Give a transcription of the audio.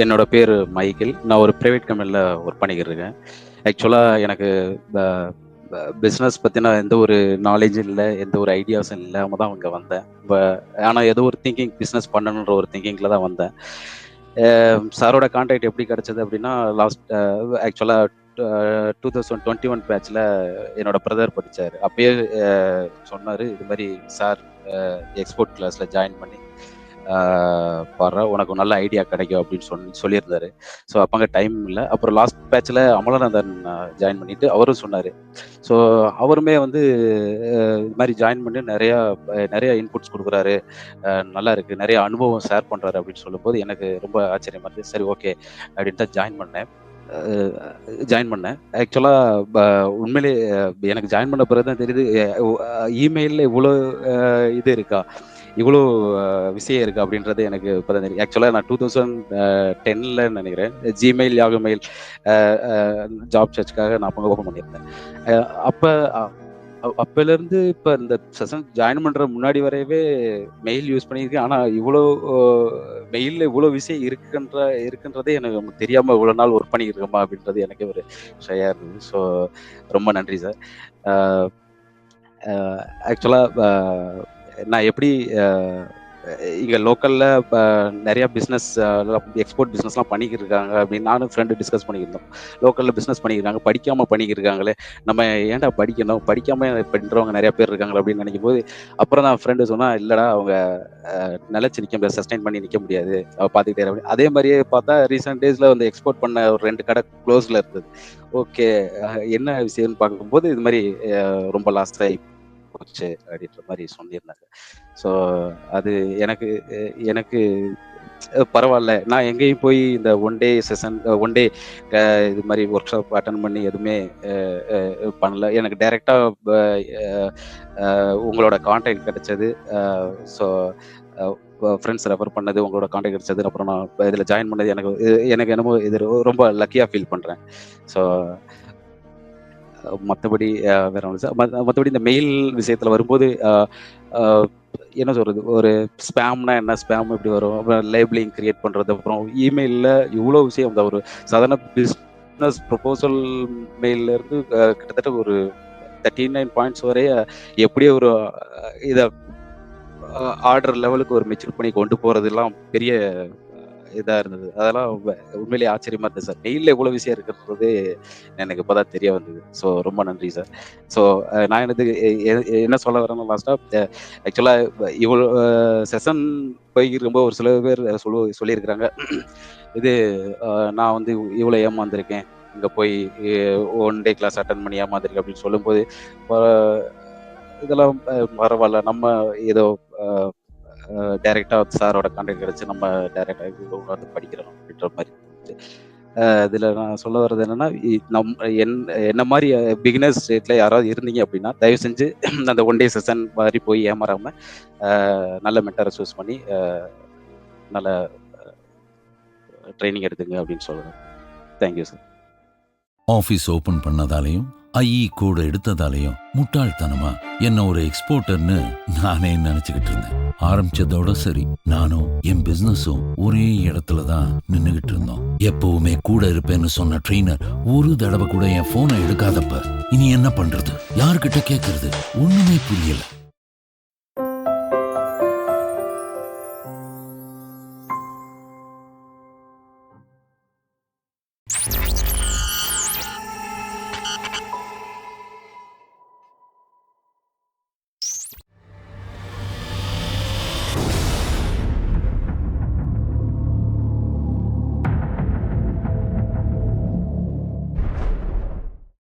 என்னோட பேர் மைக்கேல் நான் ஒரு ப்ரைவேட் கம்பெனியில் ஒர்க் பண்ணிக்கிட்டு இருக்கேன் ஆக்சுவலாக எனக்கு பிஸ்னஸ் பற்றின எந்த ஒரு நாலேஜும் இல்லை எந்த ஒரு ஐடியாஸும் இல்லாமல் தான் அங்கே வந்தேன். இப்போ ஆனால் ஏதோ ஒரு திங்கிங் பிஸ்னஸ் பண்ணணுன்ற ஒரு திங்கிங்கில் தான் வந்தேன். சாரோட கான்டாக்ட் எப்படி கிடச்சது அப்படின்னா லாஸ்ட் ஆக்சுவலாக டூ தௌசண்ட் டுவெண்ட்டி ஒன் பேட்சில் என்னோட பிரதர் படித்தார் அப்பயே சொன்னார் இது மாதிரி சார் எக்ஸ்போர்ட் கிளாஸில் ஜாயின் பண்ணி பாடுற உனக்கு நல்ல ஐடியா கிடைக்கும் அப்படின்னு சொல்லி சொல்லியிருந்தாரு. ஸோ அப்போ டைம் இல்லை. அப்புறம் லாஸ்ட் பேட்சில் அமலநந்தன் ஜாயின் பண்ணிட்டு அவரும் சொன்னார். ஸோ அவருமே வந்து இது மாதிரி ஜாயின் பண்ணி நிறையா நிறையா இன்புட்ஸ் கொடுக்குறாரு. நல்லா இருக்கு. நிறைய அனுபவம் ஷேர் பண்ணுறாரு அப்படின்னு சொல்லும்போது எனக்கு ரொம்ப ஆச்சரியமா இருந்துச்சு சரி ஓகே அப்படின்ட்டு தான் ஜாயின் பண்ணேன். ஜாயின் பண்ணேன் ஆக்சுவலாக உண்மையிலே எனக்கு ஜாயின் பண்ண பிறகு தான் தெரியுது இமெயிலில் இவ்வளோ இது இருக்கா? இவ்வளோ விஷயம் இருக்குது அப்படின்றது எனக்கு இப்போ தான் தெரியும் ஆக்சுவலாக நான் டூ தௌசண்ட் டென்னில் நினைக்கிறேன். ஜிமெயில் யாகு மெயில் ஜாப் சர்ச்சுக்காக நான் அப்போ ஓப்பன் பண்ணியிருந்தேன். அப்போ அப்போலேருந்து இப்போ இந்த செஷன் ஜாயின் பண்ணுற முன்னாடி வரையவே மெயில் யூஸ் பண்ணியிருக்கேன். ஆனால் இவ்வளோ மெயிலில் இவ்வளோ விஷயம் இருக்குன்ற இருக்குன்றதே எனக்கு நமக்கு தெரியாமல் இவ்வளோ நாள் ஒர்க் பண்ணியிருக்கோமா அப்படின்றது எனக்கு ஒரு ஷையாக இருந்தது. ஸோ ரொம்ப நன்றி சார் ஆக்சுவலாக நான் எப்படி இங்கே லோக்கலில் இப்போ நிறையா பிஸ்னஸ் எக்ஸ்போர்ட் பிஸ்னஸ்லாம் பண்ணிக்கிட்டு இருக்காங்க அப்படின்னு நானும் ஃப்ரெண்டு டிஸ்கஸ் பண்ணியிருந்தோம் லோக்கலில் பிஸ்னஸ் பண்ணிக்கிறாங்க படிக்காமல் பண்ணிக்கிட்டு நம்ம ஏன்டா படிக்கணும்? படிக்காமல் பண்ணுறவங்க நிறையா பேர் இருக்காங்களே அப்படின்னு நினைக்கும் போது அப்புறம் தான் ஃப்ரெண்டு சொன்னால் இல்லைடா அவங்க நிலச்சி நிற்க முடியாது சஸ்டைன் பண்ணி நிற்க முடியாது பார்த்துக்கிட்டே அப்படின்னு. அதே மாதிரியே பார்த்தா ரீசெண்ட் டேஸில் வந்து எக்ஸ்போர்ட் பண்ண ஒரு ரெண்டு கடை க்ளோஸில் இருந்தது. ஓகே என்ன விஷயம்னு பார்க்கும்போது இது மாதிரி ரொம்ப லாஸ்ட் ஆகி போச்சு அப்படின்ற மாதிரி சொல்லியிருந்தாங்க. ஸோ அது எனக்கு எனக்கு பரவாயில்ல. நான் எங்கேயும் போய் இந்த one day session one day இது மாதிரி ஒர்க் ஷாப் அட்டன் பண்ணி எதுவுமே பண்ணல. எனக்கு டைரெக்டாக உங்களோட கான்டாக்ட் கிடைச்சது. ஸோ ஃப்ரெண்ட்ஸ் ரெஃபர் பண்ணது உங்களோட கான்டாக்ட் கிடைச்சது. அப்புறம் நான் இதில் ஜாயின் பண்ணது எனக்கு எனக்கு என்னமோ இது ரொம்ப லக்கியாக ஃபீல் பண்ணுறேன் ஸோ மற்றபடி வேற ஒன்று சார். மற்றபடி இந்த மெயில் விஷயத்தில் வரும்போது என்ன சொல்கிறது ஒரு ஸ்பேம்னா என்ன ஸ்பேம் இப்படி வரும்? அப்புறம் லேபிளிங் கிரியேட் பண்ணுறது அப்புறம் இமெயிலில் இவ்வளோ விஷயம் இந்த ஒரு சாதாரண பிஸ்னஸ் ப்ரொபோசல் மெயிலேருந்து கிட்டத்தட்ட ஒரு தேர்ட்டி நைன் பாயிண்ட்ஸ் வரைய எப்படியோ ஒரு இதை ஆர்டர் லெவலுக்கு ஒரு மெச்சூர் பண்ணி கொண்டு போகிறதுலாம் பெரிய இதாக இருந்தது. அதெல்லாம் உண்மையிலேயே ஆச்சரியமா இருந்தது சார். மெயிலில் இவ்வளவு விஷயம் இருக்கிறது எனக்கு இப்பதான் தெரிய வந்தது. ஸோ ரொம்ப நன்றி சார். ஸோ நான் எனக்கு என்ன சொல்ல வரேன்னா லாஸ்டா ஆக்சுவலாக இவ்வளோ செஷன் போயிருக்கும்போது ஒரு சில பேர் சொல்லு சொல்லியிருக்கிறாங்க. இது நான் வந்து இவ்வளோ ஏமாந்துருக்கேன். இங்கே போய் ஒன் டே கிளாஸ் அட்டன் பண்ணி ஏமாந்துருக்கேன் அப்படின்னு சொல்லும்போது இதெல்லாம் பரவாயில்ல. நம்ம ஏதோ டைரெக்டாக சாரோட கான்டாக்ட் கிடச்சி நம்ம டைரெக்டாக வந்து படிக்கிறோம் அப்படின்ற மாதிரி இதில் நான் சொல்ல வர்றது என்னென்னா நம் என் என்ன மாதிரி பிகினர்ஸ் ஸ்டேட்டில் யாராவது இருந்தீங்க அப்படின்னா தயவு செஞ்சு அந்த ஒன் டே செஷன் மாதிரி போய் ஏமாறாமல் நல்ல மென்டரை சூஸ் பண்ணி நல்ல ட்ரைனிங் எடுத்துங்க அப்படின்னு சொல்லுவேன் thank you sir office open பண்ணதாலையும் IE e கூட எடுத்ததாலையும் முட்டாள்தனமா என்ன ஒரு எக்ஸ்போர்ட்டர்னு நானே நினைச்சுக்கிட்டு இருந்தேன். ஆரம்பிச்சதோட சரி நானும் என் பிசினஸும் ஒரே இடத்துல தான் நின்னுகிட்டு இருந்தோம். எப்பவுமே கூட இருப்பேன்னு சொன்ன ட்ரெயினர் ஒரு தடவை கூட என் போனை எடுக்காதப்ப இனி என்ன பண்றது? யார்கிட்ட கேட்கறது ஒண்ணுமே புரியல.